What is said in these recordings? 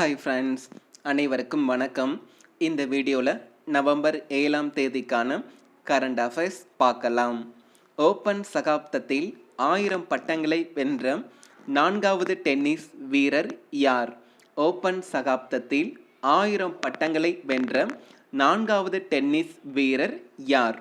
Hi friends அனைவருக்கும் வணக்கம். இந்த வீடியோவில் நவம்பர் ஏழாம் தேதிக்கான கரண்ட் அஃபேர்ஸ் பார்க்கலாம். ஓப்பன் சகாப்தத்தில் ஆயிரம் பட்டங்களை வென்ற நான்காவது டென்னிஸ் வீரர் யார்? ஓப்பன் சகாப்தத்தில் ஆயிரம் பட்டங்களை வென்ற நான்காவது டென்னிஸ் வீரர் யார்?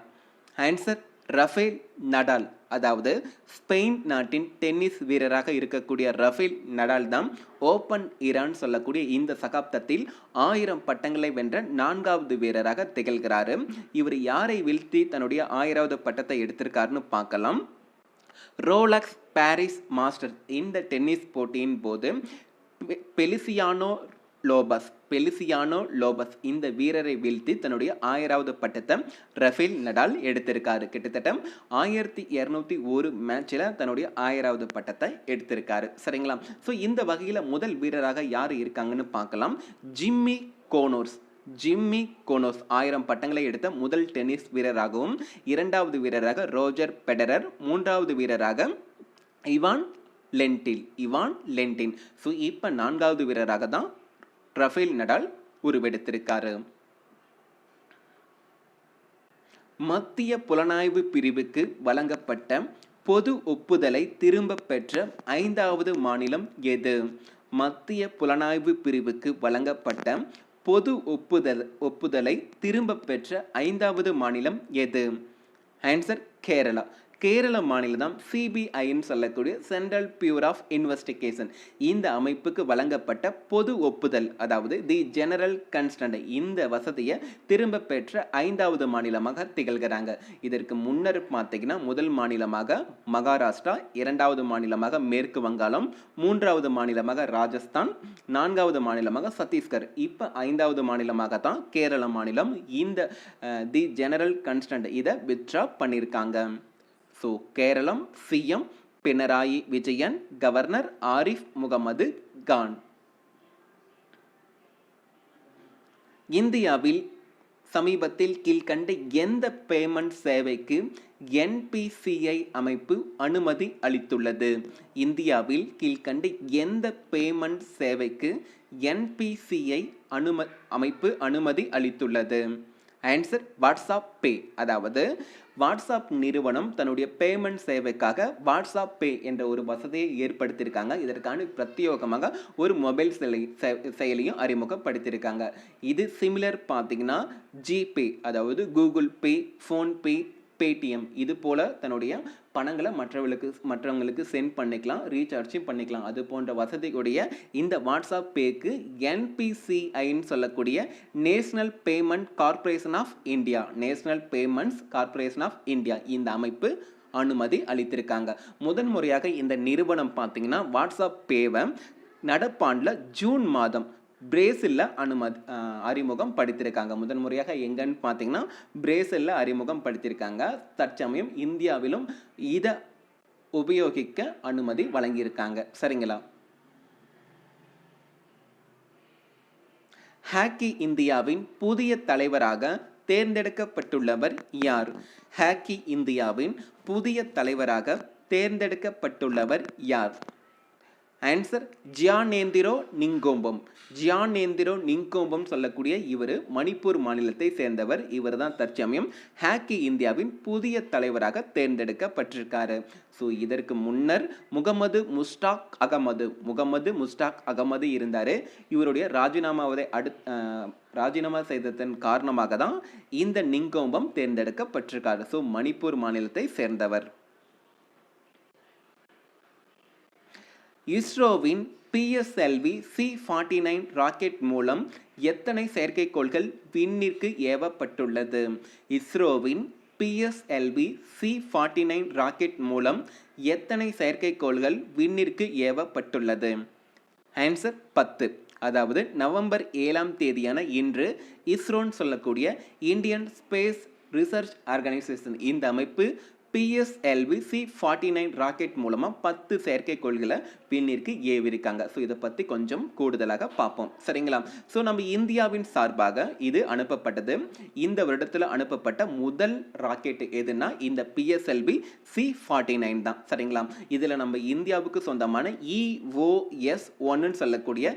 ஆன்சர் ரஃபேல் நடால் அதாவது ஸ்பெயின் நாட்டின் டென்னிஸ் வீரராக இருக்கக்கூடிய ரஃபேல் நடால் தான் ஓப்பன் ஈரான் சொல்லக்கூடிய இந்த சகாப்தத்தில் ஆயிரம் பட்டங்களை வென்ற நான்காவது வீரராக திகழ்கிறாரு. இவர் யாரை வீழ்த்தி தன்னுடைய ஆயிராவது பட்டத்தை எடுத்திருக்காருன்னு பார்க்கலாம். ரோலக்ஸ் பாரிஸ் மாஸ்டர் இந்த டென்னிஸ் போட்டியின் போது பெ- பெலிசியானோ லோபஸ். பெலிசியானோ லோபஸ் இந்த வீரரை வீழ்த்தி தன்னுடைய ஆயிராவது பட்டத்தை ரஃபேல் நடால் எடுத்திருக்காரு. கிட்டத்தட்ட ஆயிரத்தி இரநூத்தி ஒரு மேட்சில் தன்னுடைய ஆயிராவது பட்டத்தை எடுத்திருக்காரு. சரிங்களா? ஸோ இந்த வகையில் முதல் வீரராக யார் இருக்காங்கன்னு பார்க்கலாம். ஜிம்மி கோனோர்ஸ். ஜிம்மி கோனோஸ் ஆயிரம் பட்டங்களை எடுத்த முதல் டென்னிஸ் வீரராகவும் இரண்டாவது வீரராக ரோஜர் பெடரர் மூன்றாவது வீரராக Ivan Lendl. Ivan Lendl. So இப்போ நான்காவது வீரராக தான் ரஃபேல் நடால் உருவெடுத்திருக்காரு. மத்திய புலனாய்வு பிரிவுக்கு வழங்கப்பட்ட பொது ஒப்புதலை திரும்பப் பெற்ற ஐந்தாவது மாநிலம் எது? மத்திய புலனாய்வு பிரிவுக்கு வழங்கப்பட்ட பொது ஒப்புதல் ஒப்புதலை திரும்பப் பெற்ற ஐந்தாவது மாநிலம் எது? ஆன்சர் கேரளா. கேரள மாநிலம் சிபிஐன்னு சொல்லக்கூடிய சென்ட்ரல் பியூர் ஆஃப் இன்வெஸ்டிகேஷன் இந்த அமைப்புக்கு வழங்கப்பட்ட பொது ஒப்புதல் அதாவது தி ஜெனரல் கன்ஸ்டன்ட் இந்த வசதியை திரும்ப பெற்ற ஐந்தாவது மாநிலமாக திகழ்கிறாங்க. இதற்கு முன்னர் பார்த்தீங்கன்னா முதல் மாநிலமாக மகாராஷ்டிரா இரண்டாவது மாநிலமாக மேற்கு வங்காளம் மூன்றாவது மாநிலமாக ராஜஸ்தான் நான்காவது மாநிலமாக சத்தீஸ்கர். இப்போ ஐந்தாவது மாநிலமாக தான் கேரள மாநிலம் இந்த தி ஜெனரல் கன்ஸ்டன்ட் இதை வித்ட்ரா பண்ணியிருக்காங்க so Keralam CM Pinarayi Vijayan governor Arif Mohammed Khan. இந்தியாவில் சமீபத்தில் கீழ்கண்ட எந்த பேமெண்ட் சேவைக்கு என்பிசிஐ அமைப்பு அனுமதி அளித்துள்ளது? இந்தியாவில் கீழ்கண்ட எந்த பேமெண்ட் சேவைக்கு என்பிசிஐ அனும அமைப்பு அனுமதி அளித்துள்ளது? ஆன்சர் வாட்ஸ்அப் பே அதாவது வாட்ஸ்அப் நிறுவனம் தன்னுடைய பேமெண்ட் சேவைக்காக வாட்ஸ்அப் பே என்ற ஒரு வசதியை ஏற்படுத்தியிருக்காங்க. இதற்கான பிரத்யேகமாக ஒரு மொபைல் செயலி செ- செயலியும் அறிமுகப்படுத்தியிருக்காங்க. இது சிமிலர் பார்த்தீங்கன்னா ஜிபே அதாவது கூகுள் பே ஃபோன்பே பேடிஎம் இது போல தன்னுடைய பணங்களை மற்றவர்களுக்கு மற்றவங்களுக்கு சென்ட் பண்ணிக்கலாம் ரீசார்ஜும் பண்ணிக்கலாம். அது போன்ற வசதியுடைய இந்த வாட்ஸ்அப் பேக்கு என்பிசிஐன்னு சொல்லக்கூடிய National Payment Corporation of India National Payments Corporation of India இந்த அமைப்பு அனுமதி அளித்திருக்காங்க. முதன் முறையாக இந்த நிறுவனம் பார்த்தீங்கன்னா வாட்ஸ்அப் பேவை நடப்பாண்டில் ஜூன் மாதம் பிரேசிலில் அனுமதி அறிமுகம் படுத்தியிருக்காங்க முதன் முறையாக எங்கன்னு பார்த்தீங்கன்னா பிரேசிலில் அறிமுகம் படுத்தியிருக்காங்க தற்சமயம் இந்தியாவிலும் இதை உபயோகிக்க அனுமதி வழங்கியிருக்காங்க. சரிங்களா? ஹாக்கி இந்தியாவின் புதிய தலைவராக தேர்ந்தெடுக்கப்பட்டுள்ளவர் யார்? ஹாக்கி இந்தியாவின் புதிய தலைவராக தேர்ந்தெடுக்கப்பட்டுள்ளவர் யார்? ஆன்சர் ஜியானேந்திரோ நிங்கோம்பம் ஜியானேந்திரோ நிங்கோம்பம் சொல்லக்கூடிய இவர் மணிப்பூர் மாநிலத்தை சேர்ந்தவர். இவர் தான் தற்சமயம் ஹாக்கி இந்தியாவின் புதிய தலைவராக தேர்ந்தெடுக்கப்பட்டிருக்காரு. ஸோ இதற்கு முன்னர் முகமது முஸ்டாக் அகமது முகமது முஸ்டாக் அகமது இருந்தார். இவருடைய ராஜினாமாவதை அடு ராஜினாமா செய்ததன் காரணமாக தான் இந்த நிங்கோம்பம் தேர்ந்தெடுக்கப்பட்டிருக்காரு. ஸோ மணிப்பூர் மாநிலத்தை சேர்ந்தவர். இஸ்ரோவின் PSLV C forty nine rocket மூலம் எத்தனை செயற்கைக்கோள்கள் விண்ணிற்கு ஏவப்பட்டுள்ளது? இஸ்ரோவின் PSLV C forty nine rocket மூலம் எத்தனை செயற்கைக்கோள்கள் விண்ணிற்கு ஏவப்பட்டுள்ளது? ஆன்சர் பத்து. அதாவது நவம்பர் ஏழாம் தேதியான இன்று இஸ்ரோன்னு சொல்லக்கூடிய இந்தியன் ஸ்பேஸ் ரிசர்ச் ஆர்கனைசேஷன் இந்த அமைப்பு PSLV C forty nine rocket மூலமாக பத்து செயற்கைக்கோள்களை பின்னிற்கு ஏவிருக்காங்க. ஸோ இதை பற்றி கொஞ்சம் கூடுதலாக பார்ப்போம். சரிங்களா? ஸோ நம்ம இந்தியாவின் சார்பாக இது அனுப்பப்பட்டது. இந்த வருடத்தில் அனுப்பப்பட்ட முதல் ராக்கெட் எதுனா இந்த பிஎஸ்எல்வி சி ஃபார்ட்டி நைன் தான். சரிங்களா? இதில் நம்ம இந்தியாவுக்கு சொந்தமான இஓஎஸ் ஒன்றுன்னு சொல்லக்கூடிய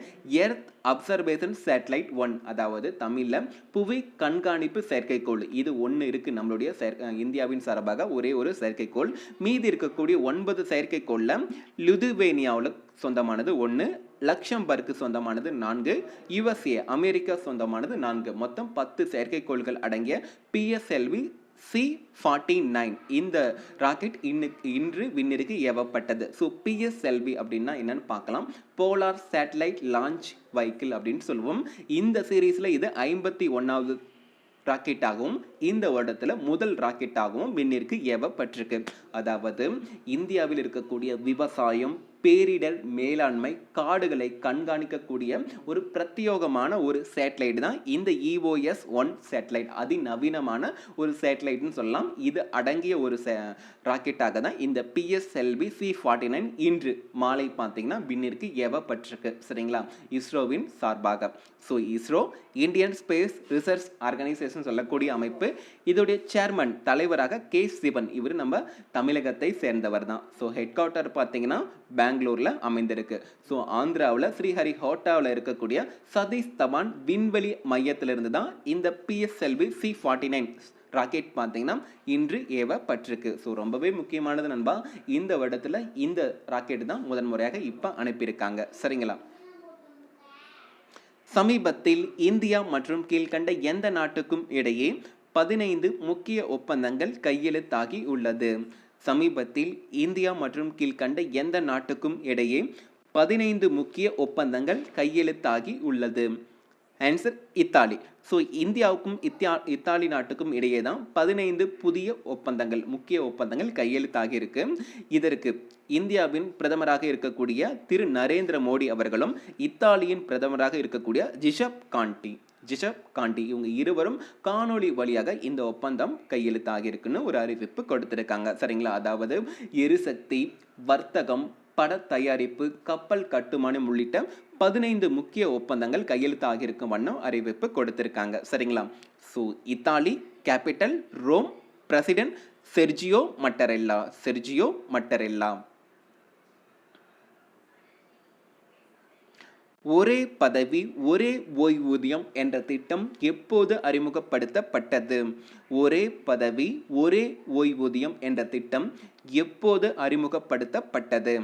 எர்த் அப்சர்வேஷன் சேட்டலைட் ஒன் அதாவது தமிழில் புவி கண்காணிப்பு செயற்கைக்கோள். இது ஒன்று இருக்குது நம்மளுடைய செயற்கை இந்தியாவின் சார்பாக ஒரே ஒரு செயற்கைக்கோள். மீதி இருக்கக்கூடிய ஒன்பது செயற்கைக்கோளில் லுதுவேனியாவில் சொந்தமானது ஒன்று லக்ஷம்பர்க்கு சொந்தமானது நான்கு யுஎஸ்ஏ அமெரிக்கா சொந்தமானது நான்கு. மொத்தம் பத்து செயற்கைக்கோள்கள் அடங்கிய பிஎஸ்எல்வி சி ஃபார்ட்டி நைன் இந்த ராக்கெட் இன்னுக்கு இன்று விண்ணிற்கு ஏவப்பட்டது. ஸோ பிஎஸ்எல்வி அப்படின்னா என்னன்னு பார்க்கலாம். போலார் சேட்டலைட் லான்ச் வைக்கிள் அப்படின்னு சொல்லுவோம். இந்த சீரீஸில் இது ஐம்பத்தி ஒன்றாவது ராக்கெட்டாகவும் இந்த வருடத்தில் முதல் ராக்கெட்டாகவும் விண்ணிற்கு ஏவப்பட்டிருக்கு. அதாவது இந்தியாவில் இருக்கக்கூடிய விவசாயம் பேரிடர் மேலாண்மை காடுகளை கண்காணிக்கக்கூடிய ஒரு பிரத்யோகமான ஒரு சேட்டலைட் தான் இந்த இஓஎஸ் ஒன் சேட்டலைட் அதிநவீனமான ஒரு சேட்டலைட்னு சொல்லலாம். இது அடங்கிய ஒரு ராக்கெட்டாக தான் இந்த பிஎஸ்எல்வி சி ஃபார்ட்டி நைன் இன்று மாலை பார்த்தீங்கன்னா விண்ணிற்கு ஏவப்பட்டிருக்கு. சரிங்களா? இஸ்ரோவின் சார்பாக. So ISRO Indian Space Research Organisation சொல்லக்கூடிய அமைப்பு இதோடைய சேர்மன் தலைவராக கே சிவன். இவர் நம்ம தமிழகத்தை சேர்ந்தவர் தான். ஸோ ஹெட் குவார்ட்டர் பார்த்தீங்கன்னா பெங்களூரில் அமைந்திருக்கு. ஸோ ஆந்திராவில் ஸ்ரீஹரிஹோட்டாவில் இருக்கக்கூடிய சதீஷ் தவான் விண்வெளி மையத்திலிருந்து தான் இந்த PSLV C forty nine rocket பார்த்தீங்கன்னா இன்று ஏவப்பட்டிருக்கு. ஸோ ரொம்பவே முக்கியமானது நண்பா இந்த வருடத்தில் இந்த ராக்கெட் தான் முதன்முறையாக இப்போ அனுப்பியிருக்காங்க. சரிங்களா? சமீபத்தில் இந்தியா மற்றும் கீழ்கண்ட எந்த நாட்டுக்கும் இடையே பதினைந்து முக்கிய ஒப்பந்தங்கள் கையெழுத்தாகி உள்ளது. சமீபத்தில் இந்தியா மற்றும் கீழ்கண்ட எந்த நாட்டுக்கும் இடையே பதினைந்து முக்கிய ஒப்பந்தங்கள் கையெழுத்தாகி உள்ளது. Answer Italy. ஸோ இந்தியாவுக்கும் இத்தியா இத்தாலி நாட்டுக்கும் இடையே தான் பதினைந்து புதிய ஒப்பந்தங்கள் முக்கிய ஒப்பந்தங்கள் கையெழுத்தாகி இருக்கு. இதற்கு இந்தியாவின் பிரதமராக இருக்கக்கூடிய திரு நரேந்திர மோடி அவர்களும் இத்தாலியின் பிரதமராக இருக்கக்கூடிய ஜிஷப் காண்டி ஜிஷப் காண்டி இவங்க இருவரும் காணொளி வழியாக இந்த ஒப்பந்தம் கையெழுத்தாகியிருக்குன்னு ஒரு அறிவிப்பு கொடுத்துருக்காங்க. சரிங்களா? அதாவது எரிசக்தி வர்த்தகம் பட தயாரிப்பு கப்பல் கட்டுமானம் உள்ளிட்ட பதினைந்து முக்கிய ஒப்பந்தங்கள் கையெழுத்தாகியிருக்கும் வண்ணம் அறிவிப்பு கொடுத்திருக்காங்க. சரிங்களா? So Italy capital Rome president Sergio Mattarella Sergio Mattarella. ஒரே பதவி ஒரே ஓய்வூதியம் என்ற திட்டம் எப்போது அறிமுகப்படுத்தப்பட்டது? ஒரே பதவி ஒரே ஓய்வூதியம் என்ற திட்டம் எப்போது அறிமுகப்படுத்தப்பட்டது?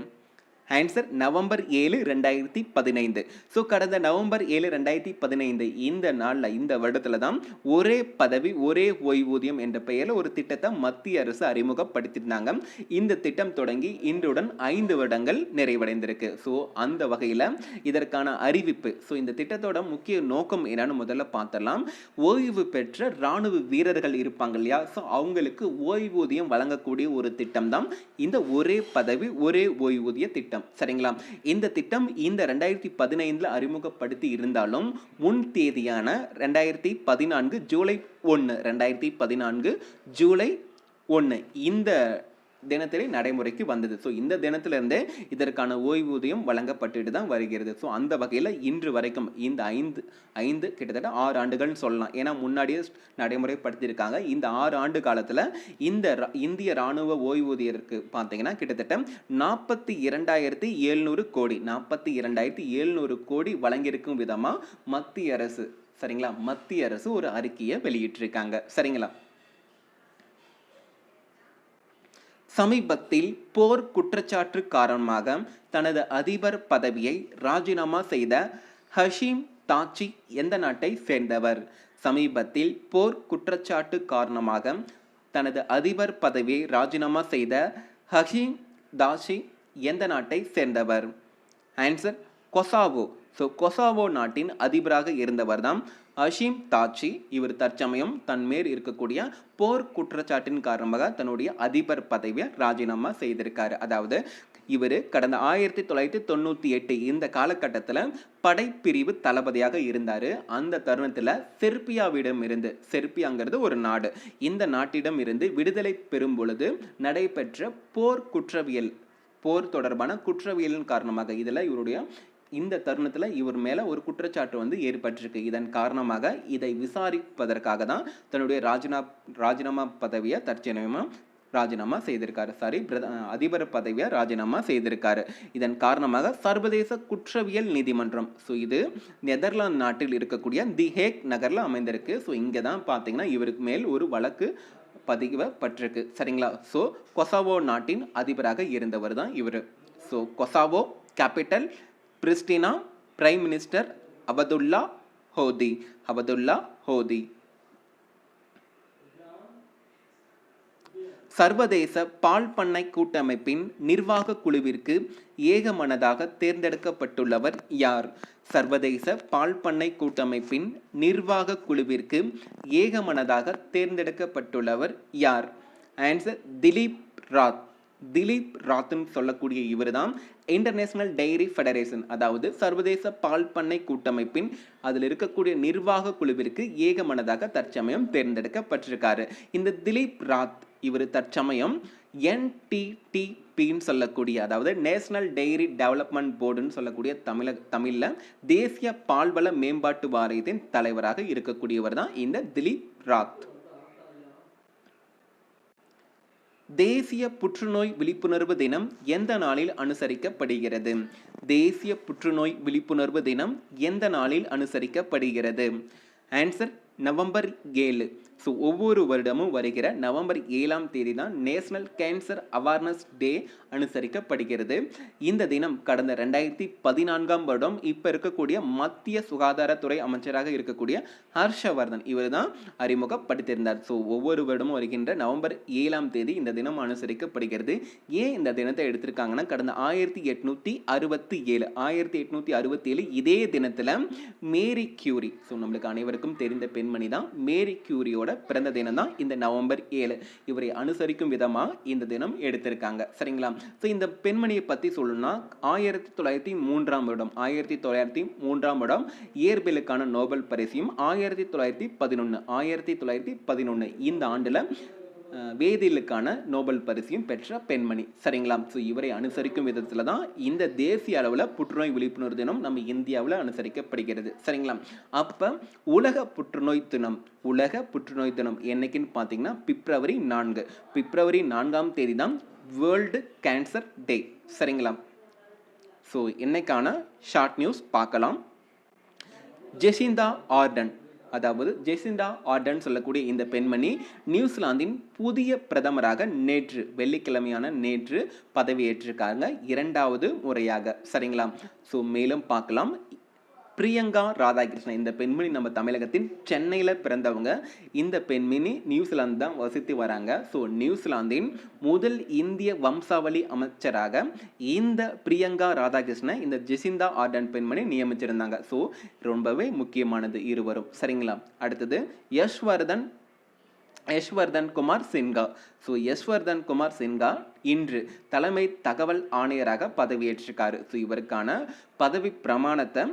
ஆன்சர் நவம்பர் ஏழு ரெண்டாயிரத்தி பதினைந்து. ஸோ கடந்த நவம்பர் ஏழு ரெண்டாயிரத்தி பதினைந்து இந்த நாளில் இந்த வருடத்தில் தான் ஒரே பதவி ஒரே ஓய்வூதியம் என்ற பெயரில் ஒரு திட்டத்தை மத்திய அரசு அறிமுகப்படுத்தியிருந்தாங்க. இந்த திட்டம் தொடங்கி இன்றுடன் ஐந்து வருடங்கள் நிறைவடைந்திருக்கு. ஸோ அந்த வகையில் இதற்கான அறிவிப்பு. ஸோ இந்த திட்டத்தோட முக்கிய நோக்கம் என்னன்னு முதல்ல பார்த்தலாம் ஓய்வு பெற்ற இராணுவ வீரர்கள் இருப்பாங்க இல்லையா? ஸோ அவங்களுக்கு ஓய்வூதியம் வழங்கக்கூடிய ஒரு திட்டம் தான் இந்த ஒரே பதவி ஒரே ஓய்வூதிய திட்டம். திட்டம். சரிங்களா? இந்த திட்டம் இந்த ரெண்டாயிரத்தி பதினைந்தில் அறிமுகப்படுத்தி இருந்தாலும் முன் தேதியான ரெண்டாயிரத்தி பதினான்கு ஜூலை ஒன்று ரெண்டாயிரத்தி பதினான்கு ஜூலை ஒன்று இந்த தினத்திலே நடைமுறைக்கு வந்தது. ஸோ இந்த தினத்திலிருந்தே இதற்கான ஓய்வூதியம் வழங்கப்பட்டுட்டு தான் வருகிறது. ஸோ அந்த வகையில் இன்று வரைக்கும் இந்த ஐந்து ஐந்து கிட்டத்தட்ட ஆறு ஆண்டுகள்னு சொல்லலாம். ஏன்னா முன்னாடியே நடைமுறைப்படுத்தியிருக்காங்க. இந்த ஆறு ஆண்டு காலத்தில் இந்த இந்திய இராணுவ ஓய்வூதியருக்கு பார்த்தீங்கன்னா கிட்டத்தட்ட நாற்பத்தி இரண்டாயிரத்தி எழுநூறு கோடி நாற்பத்தி இரண்டாயிரத்தி எழுநூறு கோடி வழங்கியிருக்கும் விதமாக மத்திய அரசு சரிங்களா? மத்திய அரசு ஒரு அறிக்கையை வெளியிட்டிருக்காங்க. சரிங்களா? சமீபத்தில் போர் குற்றச்சாட்டு காரணமாக தனது அதிபர் பதவியை ராஜினாமா செய்த ஹஷீம் தாச்சி எந்த நாட்டை சேர்ந்தவர்? சமீபத்தில் போர் குற்றச்சாட்டு காரணமாக தனது அதிபர் பதவியை ராஜினாமா செய்த ஹஷீம் தாஷி எந்த நாட்டை சேர்ந்தவர்? Answer Kosovo. ஸோ கொசாவோ நாட்டின் அதிபராக இருந்தவர் தான் அஷீம் தாச்சி இவர் தற்சமயம் தன்மேல் இருக்கக்கூடிய போர் குற்றச்சாட்டின் காரணமாக தன்னுடைய அதிபர் பதவியை ராஜினாமா செய்திருக்காரு. அதாவது இவர் கடந்த ஆயிரத்தி தொள்ளாயிரத்தி தொண்ணூற்றி எட்டு இந்த காலகட்டத்தில் படைப்பிரிவு தளபதியாக இருந்தார். அந்த தருணத்தில் செர்பியாவிடம் இருந்து செர்பியாங்கிறது ஒரு நாடு. இந்த நாட்டிடம் இருந்து விடுதலை பெறும் பொழுது நடைபெற்ற போர் குற்றவியல் போர் தொடர்பான குற்றவியலின் காரணமாக இதில் இவருடைய இந்த தருணத்தில் இவர் மேலே ஒரு குற்றச்சாட்டு வந்து ஏற்பட்டிருக்கு. இதன் காரணமாக இதை விசாரிப்பதற்காக தான் தன்னுடைய ராஜினா ராஜினாமா பதவியை தற்சமயமாக ராஜினாமா செய்திருக்காரு. சாரி பிரத- அதிபர் பதவியை ராஜினாமா செய்திருக்காரு. இதன் காரணமாக சர்வதேச குற்றவியல் நீதிமன்றம் ஸோ இது நெதர்லாந்து நாட்டில் இருக்கக்கூடிய தி ஹேக் நகரில் அமைந்திருக்கு. ஸோ இங்கே தான் பார்த்தீங்கன்னா இவருக்கு மேல் ஒரு வழக்கு பதிவப்பட்டிருக்கு சரிங்களா? ஸோ கொசாவோ நாட்டின் அதிபராக இருந்தவர் தான் இவர். So Kosovo capital Pristina prime minister Abdullah Hoti. Abdullah Hoti. சர்வதேச பால் பண்ணை கூட்டமைப்பின் நிர்வாக குழுவிற்கு ஏகமனதாக தேர்ந்தெடுக்கப்பட்டுள்ளவர் யார்? சர்வதேச பால் பண்ணை கூட்டமைப்பின் நிர்வாக குழுவிற்கு ஏகமனதாக தேர்ந்தெடுக்கப்பட்டுள்ளவர் யார்? ஆன்சர் திலீப் ராத். திலீப் ராத்துன்னு சொல்லக்கூடிய இவர் தான் இன்டர்நேஷனல் டைரி ஃபெடரேஷன் அதாவது சர்வதேச பால் பண்ணை கூட்டமைப்பின் அதில் இருக்கக்கூடிய நிர்வாக குழுவிற்கு ஏகமனதாக தற்சமயம் தேர்ந்தெடுக்கப்பட்டிருக்காரு. இந்த திலீப் ராத் இவர் தற்சமயம் என்டிடிபின்னு சொல்லக்கூடிய அதாவது நேஷனல் டெய்ரி டெவலப்மெண்ட் போர்டுன்னு சொல்லக்கூடிய தமிழ தமிழில் தேசிய பால்வள மேம்பாட்டு வாரியத்தின் தலைவராக இருக்கக்கூடியவர் தான் இந்த திலீப் ராத். தேசிய புற்றுநோய் விழிப்புணர்வு தினம் எந்த நாளில் அனுசரிக்கப்படுகிறது? தேசிய புற்றுநோய் விழிப்புணர்வு தினம் எந்த நாளில் அனுசரிக்கப்படுகிறது? ஆன்சர் நவம்பர் ஏழு. ஸோ ஒவ்வொரு வருடமும் வருகிற நவம்பர் ஏழாம் தேதி தான் நேஷனல் கேன்சர் அவேர்னஸ் டே அனுசரிக்கப்படுகிறது. இந்த தினம் கடந்த ரெண்டாயிரத்தி பதினான்காம் வருடம் இப்போ இருக்கக்கூடிய மத்திய சுகாதாரத்துறை அமைச்சராக இருக்கக்கூடிய ஹர்ஷவர்தன் இவர் தான் அறிமுகப்படுத்தியிருந்தார். ஸோ ஒவ்வொரு வருடமும் வருகின்ற நவம்பர் ஏழாம் தேதி இந்த தினம் அனுசரிக்கப்படுகிறது. ஏன் இந்த தினத்தை எடுத்திருக்காங்கன்னா கடந்த ஆயிரத்தி எட்நூற்றி அறுபத்தி ஏழு ஆயிரத்தி எட்நூற்றி அறுபத்தி ஏழு இதே தினத்தில் மேரி கியூரி ஸோ நம்மளுக்கு அனைவருக்கும் தெரிந்த பெண்மணி தான் மேரி கியூரியோட பிறந்த தினம் தான் இந்த நவம்பர் ஏழு. இவரை அனுசரிக்கும் விதமாக இந்த தினம் எடுத்திருக்காங்க. சரிங்களா? ஸோ இந்த பெண்மணியை பற்றி சொல்லணும்னா ஆயிரத்தி தொள்ளாயிரத்தி மூன்றாம் வருடம் ஆயிரத்தி தொள்ளாயிரத்தி மூன்றாம் வருடம் இயற்பியலுக்கான நோபல் பரிசையும் ஆயிரத்தி தொள்ளாயிரத்தி பதினொன்று ஆயிரத்தி தொள்ளாயிரத்தி பதினொன்று இந்த ஆண்டில் வேதியியலுக்கான நோபல் பரிசையும் பெற்ற பெண்மணி. சரிங்களா? ஸோ இவரை அனுசரிக்கும் விதத்தில் தான் இந்த தேசிய அளவில் புற்றுநோய் விழிப்புணர்வு தினம் நம்ம இந்தியாவில் அனுசரிக்கப்படுகிறது. சரிங்களா? அப்போ உலக புற்றுநோய் தினம் உலக புற்றுநோய் தினம் என்னைக்குன்னு பார்த்தீங்கன்னா பிப்ரவரி நான்கு. பிப்ரவரி நான்காம் தேதி தான் வேர்ல்டு கேன்சர் டே சரிங்களா? ஸோ என்னைக்கான ஷார்ட் நியூஸ் பார்க்கலாம். Jacinda Ardern. அதாவது ஜெசிண்டா ஆர்டன் சொல்லக்கூடிய இந்த பெண்மணி நியூசிலாந்தின் புதிய பிரதமராக நேற்று வெள்ளிக்கிழமையான நேற்று பதவியேற்றிருக்காங்க. இரண்டாவது முறையாக. சரிங்களா? ஸோ மேலும் பார்க்கலாம். பிரியங்கா ராதாகிருஷ்ணன். இந்த பெண்மணி நம்ம தமிழகத்தின் சென்னையில் பிறந்தவங்க. இந்த பெண்மணி நியூசிலாந்து தான் வசித்து வராங்க. ஸோ நியூசிலாந்தின் முதல் இந்திய வம்சாவளி அமைச்சராக இந்த பிரியங்கா ராதாகிருஷ்ணன் இந்த ஜெசிந்தா ஆர்டன் பெண்மணி நியமிச்சிருந்தாங்க. ஸோ ரொம்பவே முக்கியமானது இருவரும். சரிங்களா? அடுத்தது யஷ்வர்தன் யஷ்வர்தன் குமார் சின்ஹா. ஸோ யஷ்வர்தன் குமார் சின்ஹா இன்று தலைமை தகவல் ஆணையராக பதவியேற்றிருக்காரு. ஸோ இவருக்கான பதவி பிரமாணத்தை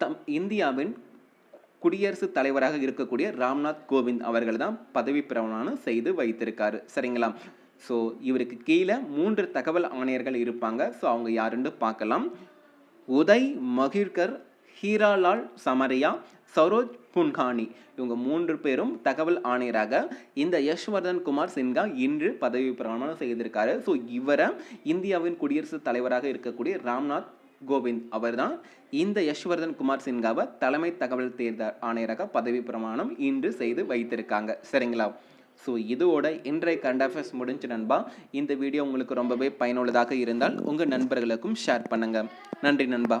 தம் இந்தியாவின் குடியரசுத் தலைவராக இருக்கக்கூடிய ராம்நாத் கோவிந்த் அவர்கள் தான் பதவி பிரமாணம் செய்து வைத்திருக்காரு. சரிங்களா? ஸோ இவருக்கு கீழே மூன்று தகவல் ஆணையர்கள் இருப்பாங்க. ஸோ அவங்க யாருன்னு பார்க்கலாம். உதய் மகிழ்கர் ஹீராலால் சமரியா சரோஜ் புன்ஹானி. இவங்க மூன்று பேரும் தகவல் ஆணையராக இந்த யஷ்வர்தன் குமார் சின்ஹா இன்று பதவி பிரமாணம் செய்திருக்காரு. ஸோ இவரை இந்தியாவின் குடியரசுத் தலைவராக இருக்கக்கூடிய ராம்நாத் கோவிந்த் அவர்தான். இந்த யஷ்வர்தன் குமார் சின்காவை தலைமை தகவல் தேர்தல் ஆணையராக பதவி பிரமாணம் இன்று செய்து வைத்திருக்காங்க. சரிங்களா? ஸோ இதோட இன்றைய கரண்ட் அஃபேர்ஸ் முடிஞ்சு நண்பா இந்த வீடியோ உங்களுக்கு ரொம்பவே பயனுள்ளதாக இருந்தால் உங்கள் நண்பர்களுக்கும் ஷேர் பண்ணுங்க. நன்றி நண்பா.